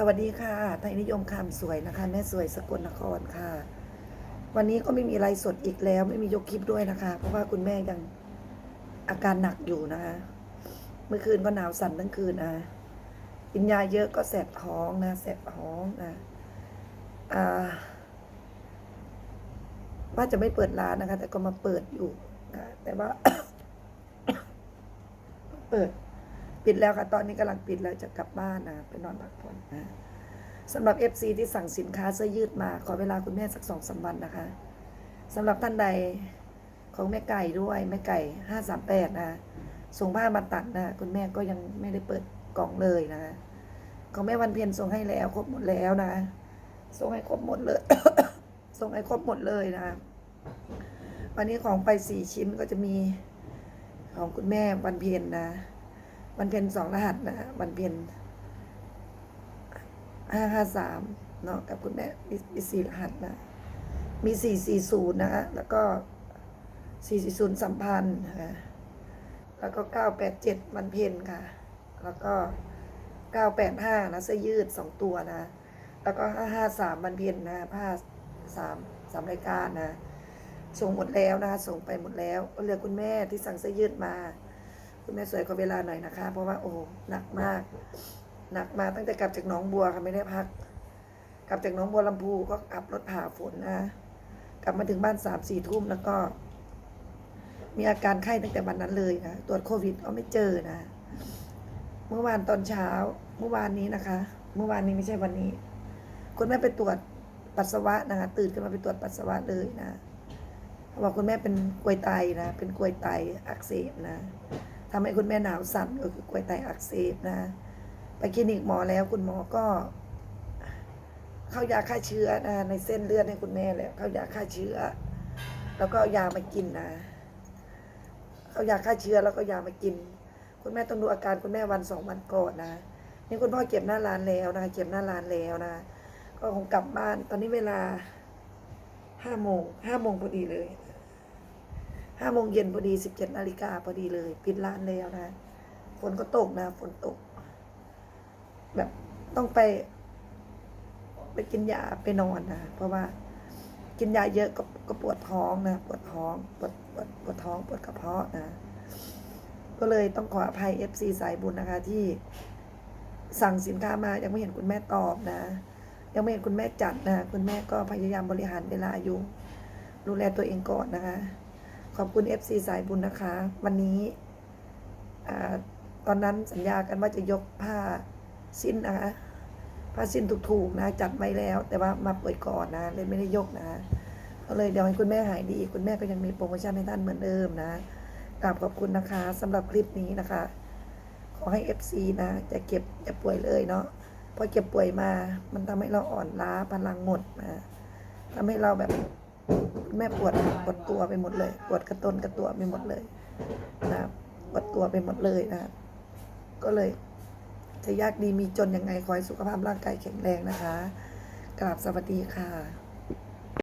สวัสดีค่ะ ไทยนิยมคำสวยนะคะ แม่สวยสกลนครค่ะ วันนี้ก็ไม่มีไลฟ์สดอีกแล้ว ไม่มียกคลิปด้วยนะคะ เพราะว่าคุณแม่ยังอาการหนักอยู่นะคะ เมื่อคืนก็หนาวสั่นทั้งคืนนะกินยาเยอะก็แสบท้องนะแสบท้องนะอ่าว่าจะไม่เปิดร้านนะคะ แต่ก็มาเปิดอยู่นะแต่ว่า เปิด ปิดแล้วค่ะ ตอนนี้กำลังปิดแล้วจะกลับบ้านนะไปนอนพักผ่อนนะสำหรับ FC ที่สั่งสินค้าเสื้อยืดมา ขอเวลาคุณแม่สักสองสามวันนะคะสำหรับท่านใดของแม่ไก่ด้วยแม่ไก่ห้าสามแปดนะส่งผ้ามาตัดนะคุณแม่ก็ยังไม่ได้เปิดกล่องเลยนะของแม่วันเพียรส่งให้แล้วครบหมดแล้วนะส่งให้ครบหมดเลยส่งให้ครบหมดเลยนะวันนี้ของไปสี่ชิ้นก็จะมีของคุณแม่วันเพียรนะ วันเพ็ญสองรหัสนะฮะวันเพ็ญห้าห้าสามเนาะกับคุณแม่มีสี่รหัสนะ มีสี่สี่ศูนย์นะฮะแล้วก็สี่สี่ศูนย์สัมพันธ์นะแล้วก็เก้าแปดเจ็ดวันเพ็ญค่ะ แล้วก็เก้าแปดห้านะเสื้อยืดสองตัวนะ แล้วก็ห้าห้าสามวันเพ็ญนะผ้าสามสามรายการนะส่งหมดแล้วนะคะส่งไปหมดแล้วก็เหลือคุณแม่ที่สั่งเสื้อยืดมา คุณแม่สวยขอเวลาหน่อยนะคะ เพราะว่าโอ้โหหนักมาก หนักมาตั้งแต่กลับจากหนองบัวค่ะไม่ได้พัก กลับจากหนองบัวลำพูก็ขับรถผ่าฝนนะ กลับมาถึงบ้านสามสี่ทุ่มแล้วก็ มีอาการไข้ตั้งแต่วันนั้นเลยนะตรวจโควิดก็ไม่เจอนะ เมื่อวานตอนเช้า เมื่อวานนี้นะคะ เมื่อวานนี้ไม่ใช่วันนี้ คุณแม่ไปตรวจปัสสาวะนะคะตื่นขึ้นมาไปตรวจปัสสาวะเลยนะบอกคุณแม่เป็นกลวยไตนะ เป็นกลวยไตอักเสบนะ ทำให้คุณแม่หนาวสั่นก็คือกล้วยไตอักเสบนะ ไปคลินิกหมอแล้วคุณหมอก็ เข้ายาฆ่าเชื้อนะในเส้นเลือดให้คุณแม่แล้วเข้ายาฆ่าเชื้อ แล้วก็ยามากินนะ เข้ายาฆ่าเชื้อแล้วก็ยามากิน คุณแม่ต้องดูอาการคุณแม่วันสองวันก่อนนะนี่คุณพ่อเก็บหน้าร้านแล้วนะเก็บหน้าร้านแล้วนะ ก็คงกลับบ้านตอนนี้เวลาห้าโมงห้าโมงพอดีเลย ห้าโมงเย็นพอดีสิบเจ็ดนาฬิกาพอดีเลย ปิดร้านแล้วนะฝนก็ตกนะฝนตก แบบต้องไป ไปกินยาไปนอนนะเพราะว่า กินยาเยอะก็ก็ปวดท้องนะปวดท้องปวดปวดปวดท้องปวดกระเพาะนะก็เลยต้องขออภัยเอฟซีสายบุญนะคะ ที่สั่งสินค้ามายังไม่เห็นคุณแม่ตอบนะ ยังไม่เห็นคุณแม่จัดนะ คุณแม่ก็พยายามบริหารเวลาอยู่ดูแลตัวเองก่อนนะคะ ขอบคุณ FC สายบุญนะคะ วันนี้ตอนนั้นสัญญากันว่าจะยกผ้าสิ้นนะคะผ้าสิ้นถูกๆนะจัดไว้แล้ว แต่ว่ามาป่วยก่อนนะ เลยไม่ได้ยกนะก็เลยเดี๋ยวให้คุณแม่หายดี คุณแม่ก็ยังมีโปรโมชั่นให้ท่านเหมือนเดิมนะกราบขอบคุณนะคะสำหรับคลิปนี้นะคะ ขอให้ FC นะจะเก็บจะป่วยเลยเนาะพอเก็บป่วยมา มันทำให้เราอ่อนล้าพลังหมดนะทำให้เราแบบ แม่ปวดปวดตัวไปหมดเลย ปวดกระตนกระตัวไปหมดเลยนะปวดตัวไปหมดเลยนะก็เลย จะยากดีมีจนยังไงขอให้สุขภาพร่างกายแข็งแรงนะคะกราบสวัสดีค่ะ